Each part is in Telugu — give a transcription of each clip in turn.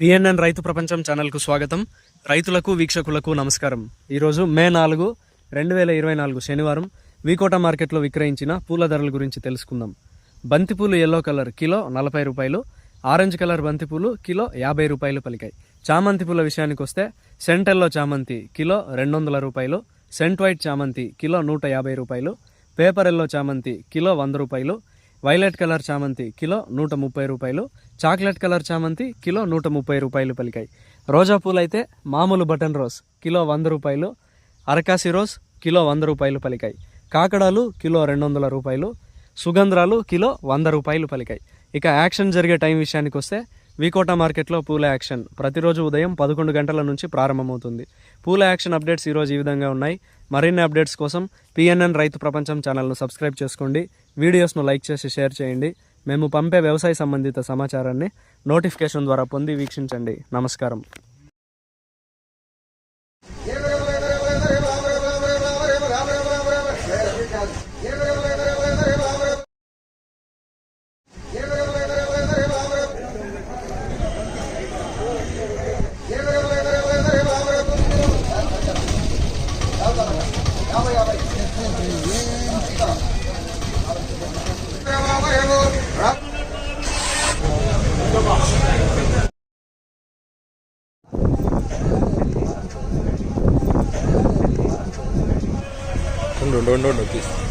పిఎన్ఎన్ రైతు ప్రపంచం ఛానల్కు స్వాగతం. రైతులకు వీక్షకులకు నమస్కారం. ఈరోజు మే నాలుగు రెండు వేల ఇరవై నాలుగు శనివారం వీకోట మార్కెట్లో విక్రయించిన పూల ధరల గురించి తెలుసుకుందాం. బంతిపూలు ఎల్లో కలర్ కిలో నలభై రూపాయలు ఆరెంజ్ కలర్ బంతిపూలు కిలో యాభై రూపాయలు పలికాయి. చామంతి పూల విషయానికి వస్తే సెంట్ ఎల్లో చామంతి కిలో రెండు వందల రూపాయలు సెంట్ వైట్ చామంతి కిలో నూట యాభై రూపాయలు పేపర్ ఎల్లో చామంతి కిలో వంద రూపాయలు వైలెట్ కలర్ చామంతి కిలో నూట ముప్పై రూపాయలు చాక్లెట్ కలర్ చామంతి కిలో నూట ముప్పై రూపాయలు పలికాయి. రోజా పూలు అయితే మామూలు బటన్ రోజ్ కిలో వంద రూపాయలు అరకాసి రోజ్ కిలో వంద రూపాయలు పలికాయి. కాకడాలు కిలో రెండు వందల రూపాయలు సుగంధ్రాలు కిలో వంద రూపాయలు పలికాయి. ఇక యాక్షన్ జరిగే టైం విషయానికి వస్తే వికోట మార్కెట్లో పూల యాక్షన్. ప్రతిరోజు ఉదయం పదకొండు గంటల నుంచి ప్రారంభమవుతుంది. పూల యాక్షన్ అప్డేట్స్ ఈరోజు ఈ విధంగా ఉన్నాయి. మరిన్ని అప్డేట్స్ కోసం పిఎన్ఎన్ రైతు ప్రపంచం ఛానల్ను సబ్స్క్రైబ్ చేసుకోండి. వీడియోస్ను లైక్ చేసి షేర్ చేయండి. మేము పంపే వ్యవసాయ సంబంధిత సమాచారాన్ని నోటిఫికేషన్ ద్వారా పొంది వీక్షించండి. నమస్కారం. no, no, no, no, please.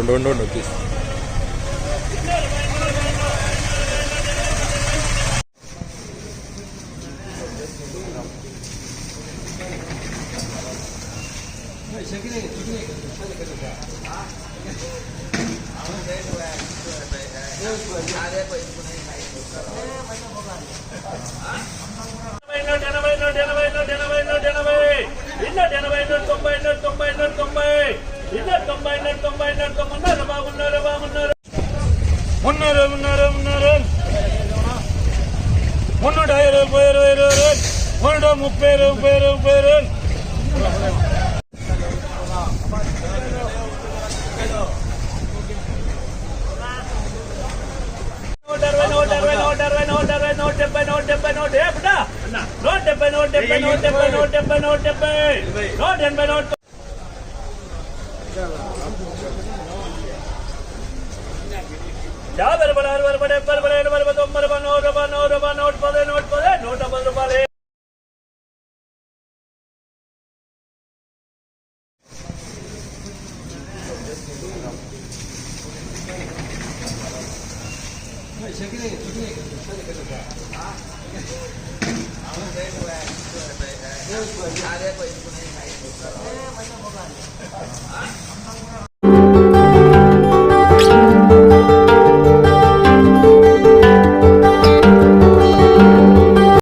ఉండు ఉండు ఉండు తీసు నూట ఎనభై నూట ఎనభై నూట ఎనభై నూట ఎనభై ఎనభై నూట తొంభై నూట మున్నూట ఇరవై ఇరవై ఇరవై ఇరవై మున్నూట ముప్పై ముప్పై ముప్పై నూట అరవై నూట అరవై నూట అరవై నూట అరవై నూట డెబ్బై आ